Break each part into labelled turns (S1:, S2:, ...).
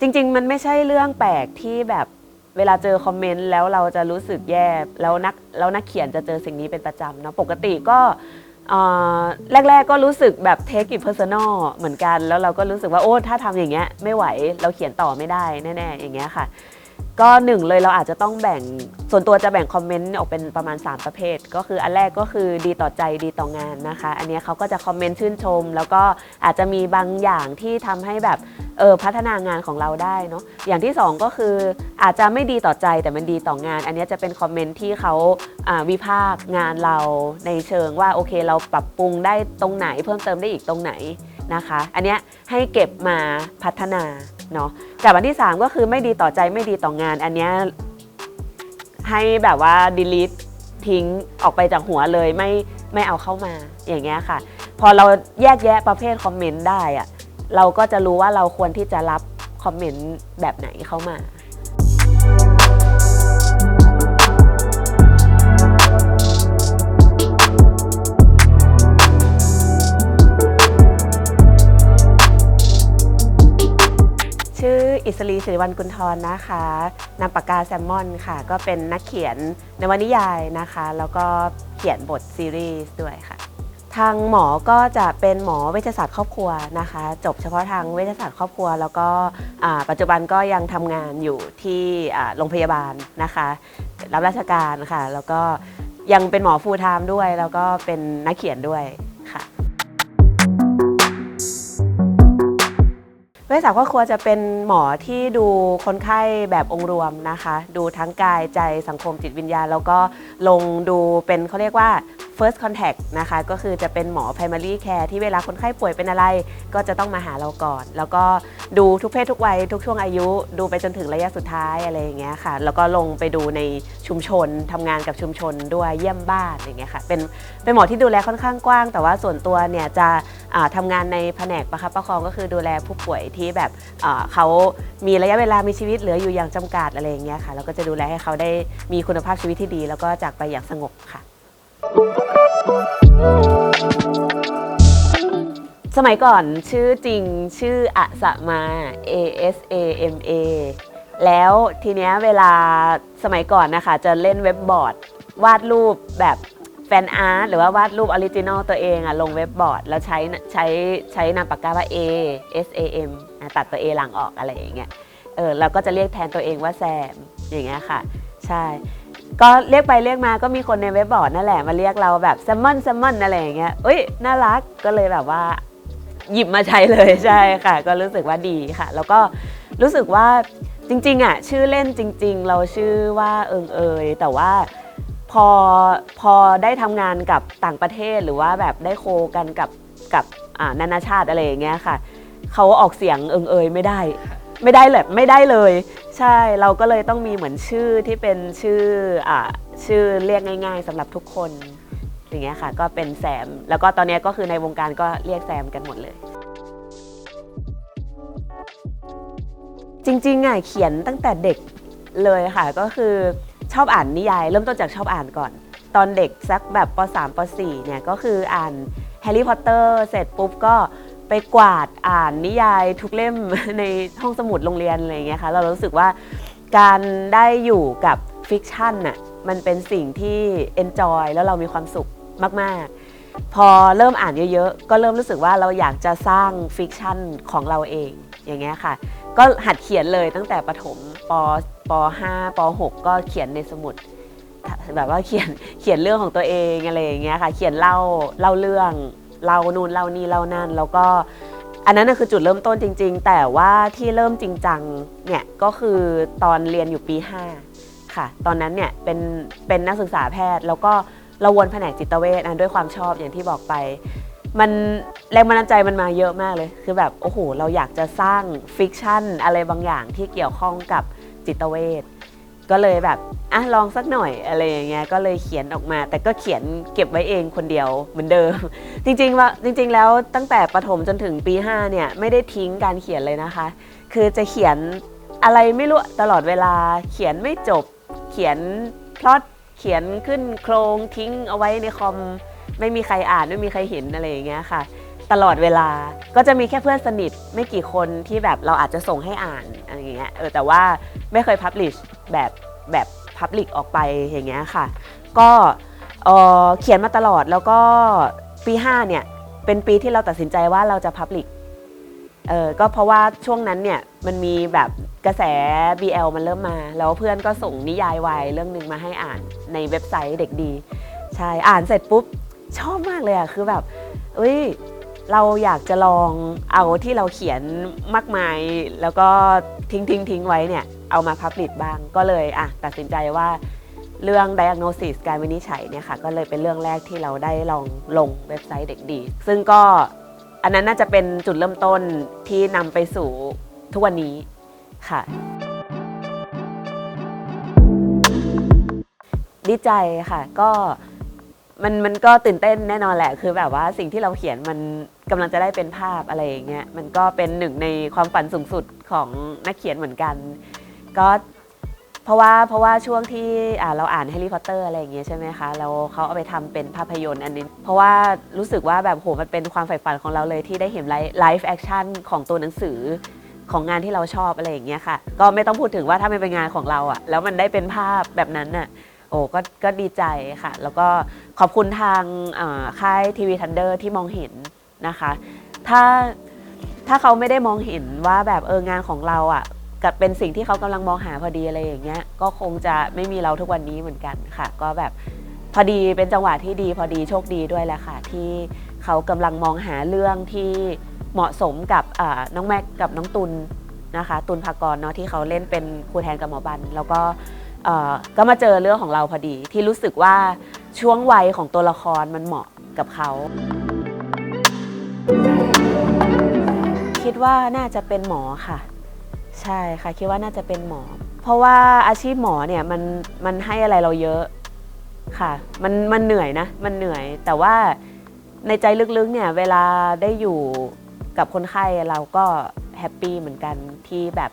S1: จริง ๆ มันไม่ใช่เรื่องแปลกที่แบบเวลาเจอคอมเมนต์แล้วเราจะรู้สึกแย่แล้วนักแล้วนักเขียนจะเจอสิ่งนี้เป็นประจำเนาะปกติก็แรก ๆ ก็รู้สึกแบบเทคกิ p เพอร์ซันอลเหมือนกัน แล้วเราก็รู้สึกว่าโอ้ถ้าทำอย่างเงี้ยไม่ไหวเราเขียนต่อไม่ได้แน่ๆอย่างเงี้ยค่ะ ก็หนึ่งเลยเราอาจจะต้องแบ่งส่วนตัวจะแบ่งคอมเมนต์ออกเป็นประมาณ 3 ประเภท ก็คืออันแรกก็คือดีต่อใจดีต่องานนะคะ อันนี้เขาก็จะคอมเมนต์ชื่นชม แล้วก็อาจจะมีบางอย่างที่ทำให้แบบเออพัฒนางานของเราได้เนาะอย่างที่ 2 ก็คืออาจจะไม่ดีต่อใจแต่มันดีต่องาน อันนี้จะเป็นคอมเมนต์ที่เขาวิพากษ์งานเราในเชิงว่าโอเคเราปรับปรุงได้ตรงไหน เพิ่มเติมได้อีกตรงไหนนะคะ อันนี้ให้เก็บมาพัฒนา เนาะกับอันที่ 3 ก็คือไม่ดีต่อใจไม่ดีต่องาน อันเนี้ยให้แบบว่า delete ทิ้งออกไปจากหัวเลยไม่ไม่เอาเข้ามาอย่างเงี้ยค่ะ พอเราแยกแยะประเภทคอมเมนต์ได้อะเราก็จะรู้ว่าเราควรที่จะรับคอมเมนต์แบบไหนเข้ามา ชื่ออิสรีสิริวัลกุลทรนะคะนามปากกาแซลมอนค่ะ ก็เป็นนักเขียนนวนิยายนะคะ แล้วก็เขียนบทซีรีส์ด้วยค่ะ ทางหมอก็จะเป็นหมอเวชศาสตร์ครอบครัวนะคะ จบเฉพาะทางเวชศาสตร์ครอบครัว แล้วก็ปัจจุบันก็ยังทำงานอยู่ที่โรงพยาบาลนะคะ รับราชการค่ะ แล้วก็ยังเป็นหมอฟูลไทม์ด้วย แล้วก็เป็นนักเขียนด้วย ภสัชครอบครัวจะเป็นหมอที่ดูคนไข้แบบองค์รวมนะคะ ดูทั้งกายใจสังคมจิตวิญญาณ แล้วก็ลงดูเป็นเขาเรียกว่า first contact นะคะก็คือจะเป็นหมอ primary care ที่เวลาคนไข้ป่วยเป็นอะไร ก็จะต้องมาหาเราก่อน แล้วก็ดูทุกเพศทุกวัยทุกช่วงอายุ ดูไปจนถึงระยะสุดท้ายอะไรอย่างเงี้ยค่ะ แล้วก็ลงไปดูในชุมชนทำงานกับชุมชนด้วยเยี่ยมบ้านอย่างเงี้ยค่ะเป็นเป็นหมอที่ดูแลค่อนข้างกว้าง แต่ว่าส่วนตัวเนี่ยจะอ่าทำงานในแผนกประคับประคองก็คือดูแลผู้ป่วยที่แบบเขามีระยะเวลามีชีวิตเหลืออยู่อย่างจำกัดอะไรอย่างเงี้ยค่ะแล้วก็จะดูแลให้เขาได้มีคุณภาพชีวิตที่ดี แล้วก็จากไปอย่างสงบค่ะ สมัยก่อนชื่อจริงชื่ออะสมา A S A M A แล้วทีเนี้ยเวลาสมัยก่อนนะคะ จะเล่นเว็บบอร์ด วาดรูปแบบแฟนอาร์ตหรือว่าวาดรูปออริจินอลตัวเองอะลงเว็บบอร์ด แล้วใช้ใช้ใช้นามปากกาว่า A S A M ตัดตัว A หลังออกอะไรอย่างเงี้ยเออเราก็จะเรียกแทนตัวเองว่าแซมอย่างเงี้ยค่ะ ใช่ ก็เรียกไปเรียกมาก็มีคนในเว็บบอร์ดนั่นแหละมาเรียกเราแบบแซมมอนแซมมอนอะไรอย่างเงี้ยเอ้ยน่ารักก็เลยแบบว่า หยิบมาใช้เลยใช่ค่ะ ก็รู้สึกว่าดีค่ะ แล้วก็รู้สึกว่าจริง ๆอะชื่อเล่นจริง ๆ เราชื่อว่าเอิงเอย แต่ว่าพอพอได้ทำงานกับต่างประเทศหรือว่าแบบได้โคกันกับกับนานาชาติอะไรอย่างเงี้ยค่ะเขาออกเสียงเอิงเอยไม่ได้ ไม่ได้เลยไม่ได้เลย ใช่เราก็เลยต้องมีเหมือนชื่อที่เป็นชื่ออ่าชื่อเรียกง่าย ๆสำหรับทุกคนอย่างเงี้ยค่ะ ก็เป็นแซม แล้วก็ตอนนี้ก็คือในวงการก็เรียกแซมกันหมดเลย จริงๆอะเขียนตั้งแต่เด็กเลยค่ะ ก็คือชอบอ่านนิยาย เริ่มต้นจากชอบอ่านก่อน ตอนเด็กสักแบบป .3 ป .4 เนี่ยก็คืออ่านแฮร์รี่พอตเตอร์เสร็จปุ๊บก็ ไปกวาดอ่านนิยายทุกเล่มในห้องสมุดโรงเรียนอะไรอย่างเงี้ยค่ะเรารู้สึกว่าการได้อยู่กับฟิกชันน่ะมันเป็นสิ่งที่เอนจอยแล้วเรามีความสุขมาก ๆ พอเริ่มอ่านเยอะๆ ก็เริ่มรู้สึกว่าเราอยากจะสร้างฟิกชันของเราเองอย่างเงี้ยค่ะ ก็หัดเขียนเลยตั้งแต่ประถมปป5ป6ก็เขียนในสมุดแบบว่าเขียนเขียนเรื่องของตัวเองอะไรอย่างเงี้ยค่ะ เขียนเล่าเล่าเรื่อง เล่านู่นเล่านี่เล่านั่นแล้วก็อันนั้นนะคือจุดเริ่มต้นจริง ๆ แต่ว่าที่เริ่มจริงจังเนี่ยก็คือตอนเรียนอยู่ปี 5 ค่ะ ตอนนั้นเนี่ยเป็นเป็นนักศึกษาแพทย์ แล้วก็เราวนแผนกจิตเวชนะด้วยความชอบอย่างที่บอกไป มันแรงบันดาลใจมันมาเยอะมากเลย คือแบบโอ้โหเราอยากจะสร้างฟิกชันอะไรบางอย่างที่เกี่ยวข้องกับจิตเวช ก็เลยแบบอะลองสักหน่อยอะไรอย่างเงี้ยก็เลยเขียนออกมา แต่ก็เขียนเก็บไว้เองคนเดียวเหมือนเดิม จริงๆว่าจริง ๆ แล้วตั้งแต่ประถมจนถึงปี 5 เนี่ยไม่ได้ทิ้งการเขียนเลยนะคะ คือจะเขียนอะไรไม่รู้ตลอดเวลา เขียนไม่จบเขียนพล็อตเขียนขึ้นโครงทิ้งเอาไว้ในคอมไม่มีใครอ่านไม่มีใครเห็นอะไรอย่างเงี้ยค่ะ ตลอดเวลา ก็จะมีแค่เพื่อนสนิทไม่กี่คนที่แบบเราอาจจะส่งให้อ่านอะไรอย่างเงี้ยเออแต่ว่าไม่เคยพับลิชแบบแบบพับลิกออกไปอย่างเงี้ยค่ะ ก็เอ่อเขียนมาตลอดแล้วก็ปี 5 เนี่ย เป็นปีที่เราตัดสินใจว่าเราจะพับลิกเออก็เพราะว่าช่วงนั้นเนี่ยมันมีแบบกระแส BL มันเริ่มมา แล้วเพื่อนก็ส่งนิยายวายเรื่องหนึ่งมาให้อ่านในเว็บไซต์เด็กดี ใช่ อ่านเสร็จปุ๊บ ชอบมากเลยอะคือแบบเอ้ย เราอยากจะลองเอาที่เราเขียนมากมาย แล้วก็ทิ้งทิ้งทิ้งไว้เนี่ยเอามาพับลิชบ้างก็เลยอะตัดสินใจว่าเรื่อง diagnosis การวินิจฉัยเนี่ยค่ะก็เลยเป็นเรื่องแรกที่เราได้ลองลงเว็บไซต์เด็กดี ซึ่งก็อันนั้นน่าจะเป็นจุดเริ่มต้นที่นำไปสู่ทุกวันนี้ค่ะ ดีใจค่ะก็ มันมันก็ตื่นเต้นแน่นอนแหละ คือแบบว่าสิ่งที่เราเขียนมันกำลังจะได้เป็นภาพอะไรอย่างเงี้ยมันก็เป็นหนึ่งในความฝันสูงสุดของนักเขียนเหมือนกัน ก็เพราะว่าเพราะว่าช่วงที่เราอ่านแฮร์รี่พอตเตอร์อะไรอย่างเงี้ยใช่ไหมคะแล้วเขาเอาไปทำเป็นภาพยนตร์อันนี้ เพราะว่ารู้สึกว่าแบบโหมันเป็นความใฝ่ฝันของเราเลยที่ได้เห็นไลฟ์แอคชั่นของตัวหนังสือของงานที่เราชอบอะไรอย่างเงี้ยค่ะ ก็ไม่ต้องพูดถึงว่าถ้ามันเป็นงานของเราอะแล้วมันได้เป็นภาพแบบนั้นน่ะโอ้ก็ก็ดีใจค่ะ แล้วก็ ขอบคุณทางค่ายทีวีทันเดอร์ที่มองเห็นนะคะ ถ้าถ้าเขาไม่ได้มองเห็นว่าแบบเอองานของเราอะกับเป็นสิ่งที่เขากำลังมองหาพอดีอะไรอย่างเงี้ย ก็คงจะไม่มีเราทุกวันนี้เหมือนกันค่ะ ก็แบบพอดีเป็นจังหวะที่ดีพอดีโชคดีด้วยแหละค่ะ ที่เขากำลังมองหาเรื่องที่เหมาะสมกับน้องแม็กกับน้องตุลนะคะ ตุลภากรเนาะที่เขาเล่นเป็นครูแทนกับหมอบัน แล้วก็เออก็มาเจอเรื่องของเราพอดีที่รู้สึกว่า ช่วงวัยของตัวละครมันเหมาะกับเขา คิดว่าน่าจะเป็นหมอค่ะ ใช่ค่ะ คิดว่าน่าจะเป็นหมอ เพราะว่าอาชีพหมอเนี่ยมันมันให้อะไรเราเยอะค่ะ มันมันเหนื่อยนะ มันเหนื่อย แต่ว่าในใจลึกๆเนี่ยเวลาได้อยู่กับคนไข้เราก็แฮปปี้เหมือนกันที่แบบ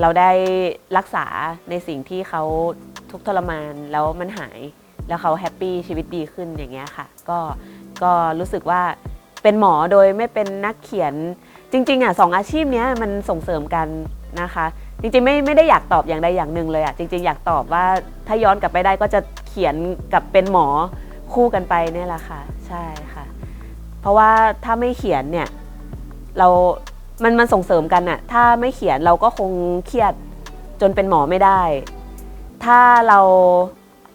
S1: เราได้รักษาในสิ่งที่เขาทุกทรมานแล้วมันหาย แล้วเขาแฮปปี้ชีวิตดีขึ้นอย่างเงี้ยค่ะ ก็ก็รู้สึกว่าเป็นหมอโดยไม่เป็นนักเขียนจริงๆอะสองอาชีพเนี้ยมันส่งเสริมกันนะคะ จริงๆไม่ไม่ได้อยากตอบอย่างใดอย่างหนึ่งเลยอะจริง ๆ อยากตอบว่าถ้าย้อนกลับไปได้ก็จะเขียนกับเป็นหมอคู่กันไปเนี่ยแหละค่ะ ใช่ค่ะ เพราะว่าถ้าไม่เขียนเนี่ยเรามันมันส่งเสริมกันอะถ้าไม่เขียนเราก็คงเครียดจนเป็นหมอไม่ได้ ถ้าเรา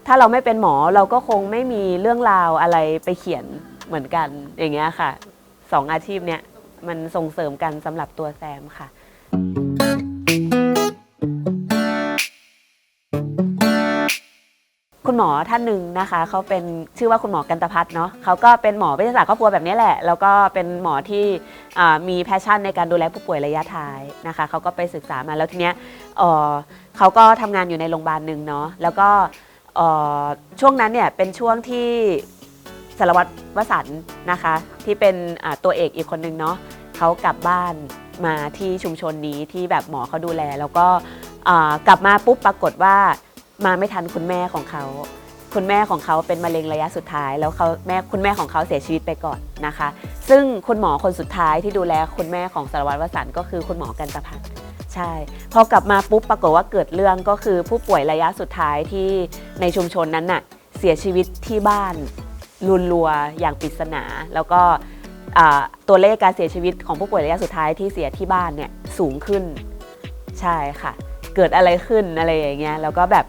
S1: ถ้าเราไม่เป็นหมอเราก็คงไม่มีเรื่องราวอะไรไปเขียนเหมือนกันอย่างเงี้ยค่ะสองอาชีพเนี้ยมันส่งเสริมกันสำหรับตัวแซมค่ะ คุณหมอท่านหนึ่งนะคะเขาเป็นชื่อว่าคุณหมอกันตพัฒน์เนาะเขาก็เป็นหมอวิทยาศาสตร์ครอบครัวแบบนี้แหละ แล้วก็เป็นหมอที่อ่ามีแพชชั่นในการดูแลผู้ป่วยระยะท้ายนะคะเขาก็ไปศึกษามาแล้วทีเนี้ยเอ่อเขาก็ทำงานอยู่ในโรงพยาบาลหนึ่งเนาะแล้วก็ ช่วงนั้นเนี่ยเป็นช่วงที่สารวัตรวสันต์นะคะ ที่เป็นตัวเอกอีกคนนึงเนาะเขากลับบ้านมาที่ชุมชนนี้ที่แบบหมอเขาดูแล แล้วก็กลับมาปุ๊บปรากฏว่ามาไม่ทันคุณแม่ของเขา คุณแม่ของเขาเป็นมะเร็งระยะสุดท้าย แล้วเขาแม่คุณแม่ของเขาเสียชีวิตไปก่อนนะคะ ซึ่งคุณหมอคนสุดท้ายที่ดูแลคุณแม่ของสารวัตรวสันต์ก็คือคุณหมอกันตพัฒน์ ใช่ พอกลับมาปุ๊บปรากฏว่าเกิดเรื่องก็คือผู้ป่วยระยะสุดท้ายที่ในชุมชนนั้นน่ะเสียชีวิตที่บ้านรุนรัวอย่างปริศนา แล้วก็อ่าตัวเลขการเสียชีวิตของผู้ป่วยระยะสุดท้ายที่เสียที่บ้านเนี่ยสูงขึ้น ใช่ค่ะ เกิดอะไรขึ้นอะไรอย่างเงี้ยแล้วก็แบบ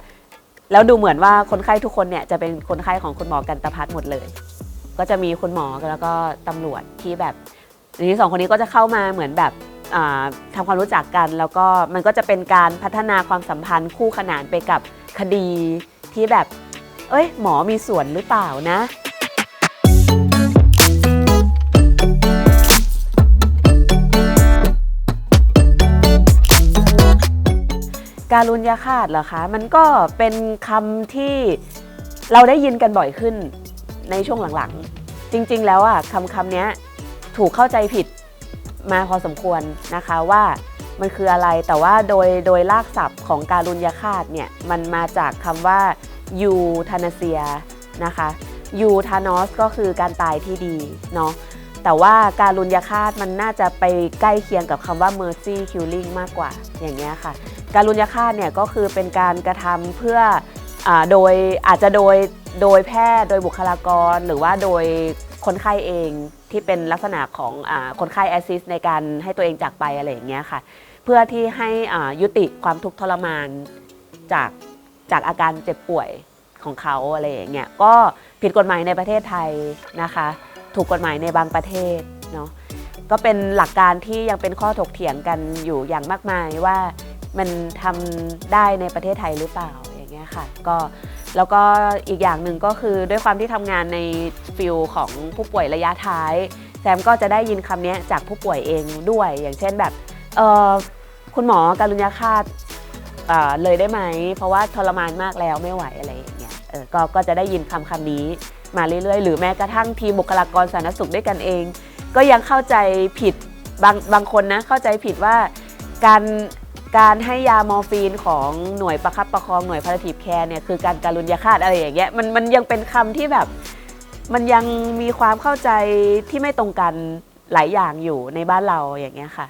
S1: แล้วดูเหมือนว่าคนไข้ทุกคนเนี่ยจะเป็นคนไข้ของคุณหมอกันตพัฒน์หมดเลย ก็จะมีคุณหมอแล้วก็ตำรวจที่แบบทีนี้สองคนนี้ก็จะเข้ามาเหมือนแบบ ทำความรู้จักกัน แล้วก็มันก็จะเป็นการพัฒนาความสัมพันธ์คู่ขนานไปกับคดีที่แบบ เอ้ย หมอมีส่วนหรือเปล่านะการุญยาฆาตเหรอคะ มันก็เป็นคำที่เราได้ยินกันบ่อยขึ้นในช่วงหลังๆ จริงๆ แล้วอะคำคำนี้ถูกเข้าใจผิด มาพอสมควรนะคะว่ามันคืออะไรแต่ว่าโดยโดยลากศัพท์ของการุญยาฆาตเนี่ยมันมาจากคำว่ายูทานาเซียนะคะยูทานอสก็คือการตายที่ดีเนาะแต่ว่าการุญยฆาตมันน่าจะไปใกล้เคียงกับคำว่า mercy killing มากกว่าอย่างเงี้ยค่ะ การุญยฆาตเนี่ยก็คือเป็นการกระทำเพื่ออาโดยอาจจะโดยโดยแพทย์โดยบุคลากรหรือว่าโดย คนไข้เองที่เป็นลักษณะของอคนไข้แอสซิสในการให้ตัวเองจากไปอะไรอย่างเงี้ยค่ะ เพื่อที่ให้ยุติความทุกข์ทรมานจากจากอาการเจ็บป่วยของเขาอะไรอย่างเงี้ยก็ผิดกฎหมายในประเทศไทยนะคะ ถูกกฎหมายในบางประเทศเนาะก็เป็นหลักการที่ยังเป็นข้อถกเถียงกันอยู่อย่างมากมายว่ามันทำได้ในประเทศไทยหรือเปล่าอย่างเงี้ยค่ะก็ แล้วก็อีกอย่างหนึ่งก็คือด้วยความที่ทำงานในฟิลของผู้ป่วยระยะท้าย แซมก็จะได้ยินคำนี้จากผู้ป่วยเองด้วย อย่างเช่นแบบเออคุณหมอการุญยฆาตเอ่อเลยได้ไหม เพราะว่าทรมานมากแล้วไม่ไหวอะไรอย่างเงี้ยเออก็ก็จะได้ยินคำคำนี้มาเรื่อยๆ หรือแม้กระทั่งทีมบุคลากรสาธารณสุขด้วยกันเอง ก็ยังเข้าใจผิดบางบางคนนะเข้าใจผิดว่าการ การให้ยามอร์ฟีนของหน่วยประคับประคองหน่วยพาราทีฟแคร์เนี่ยคือการการุญยฆาตอะไรอย่างเงี้ยมันมันยังเป็นคำที่แบบ มันยังมีความเข้าใจที่ไม่ตรงกันหลายอย่างอยู่ในบ้านเราอย่างเงี้ยค่ะ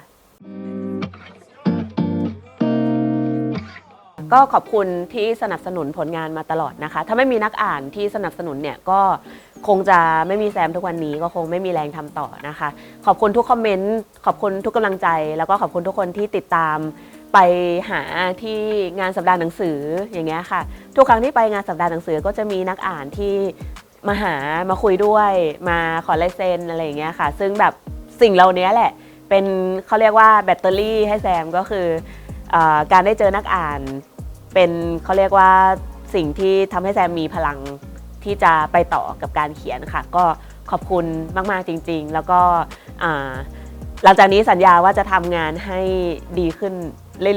S1: ก็ขอบคุณที่สนับสนุนผลงานมาตลอดนะคะ ถ้าไม่มีนักอ่านที่สนับสนุนเนี่ยก็คงจะไม่มีแซมทุกวันนี้ก็คงไม่มีแรงทำต่อนะคะ ขอบคุณทุกคอมเมนต์ ขอบคุณทุกกำลังใจ แล้วก็ขอบคุณทุกคนที่ติดตาม ไปหาที่งานสัปดาห์หนังสืออย่างเงี้ยค่ะ ทุกครั้งที่ไปงานสัปดาห์หนังสือก็จะมีนักอ่านที่มาหามาคุยด้วยมาขอลายเซ็นอะไรอย่างเงี้ยค่ะ ซึ่งแบบสิ่งเหล่านี้แหละ เป็นเขาเรียกว่าแบตเตอรี่ให้แซมก็คืออการได้เจอนักอ่าน เป็นเขาเรียกว่าสิ่งที่ทำให้แซมมีพลังที่จะไปต่อกับการเขียนค่ะ ก็ขอบคุณมาก ๆ จริง ๆ แล้วก็หลังจากนี้สัญญาว่าจะทำงานให้ดีขึ้น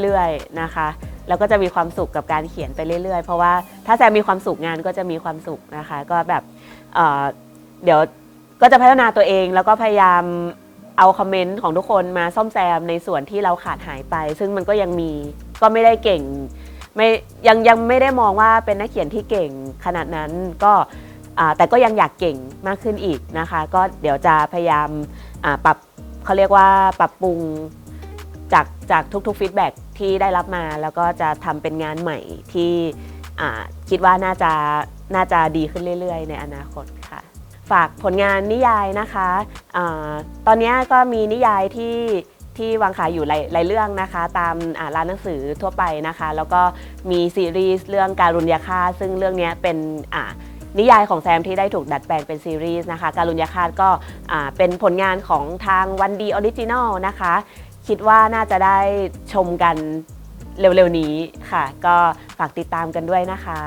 S1: เรื่อยๆนะคะ แล้วก็จะมีความสุขกับการเขียนไปเรื่อยๆ เพราะว่าถ้าแซมมีความสุขงานก็จะมีความสุขนะคะ ก็แบบเเดี๋ยวก็จะพัฒนาตัวเองแล้วก็พยายามเอาคอมเมนต์ของทุกคนมาซ่อมแซมในส่วนที่เราขาดหายไป ซึ่งมันก็ยังมีก็ไม่ได้เก่งไม่ยังยังไม่ได้มองว่าเป็นนักเขียนที่เก่งขนาดนั้นก็แต่ก็ยังอยากเก่งมากขึ้นอีกนะคะ ก็เดี๋ยวจะพยายามปรับเขาเรียกว่าปรับปรุง จากจากทุกๆฟีดแบ็กที่ได้รับมา แล้วก็จะทำเป็นงานใหม่ที่คิดว่าน่าจะน่าจะดีขึ้นเรื่อยๆ ในอนาคตค่ะ ฝากผลงานนิยายนะคะอตอนนี้ก็มีนิยายที่ที่วางขายอยู่หลายลายเรื่องนะคะ ตามร้านหนังสือทั่วไปนะคะ แล้วก็มีซีรีส์เรื่องการุญยาฆาซึ่งเรื่องนี้เป็นนิยายของแซมที่ได้ถูกดัดแปลงเป็นซีรีส์นะคะ การุญยาฆาตก็เป็นผลงานของทางวันดีออริจินอลนะคะ คิดว่าน่าจะได้ชมกันเร็วๆนี้ค่ะ ก็ฝากติดตามกันด้วยนะคะ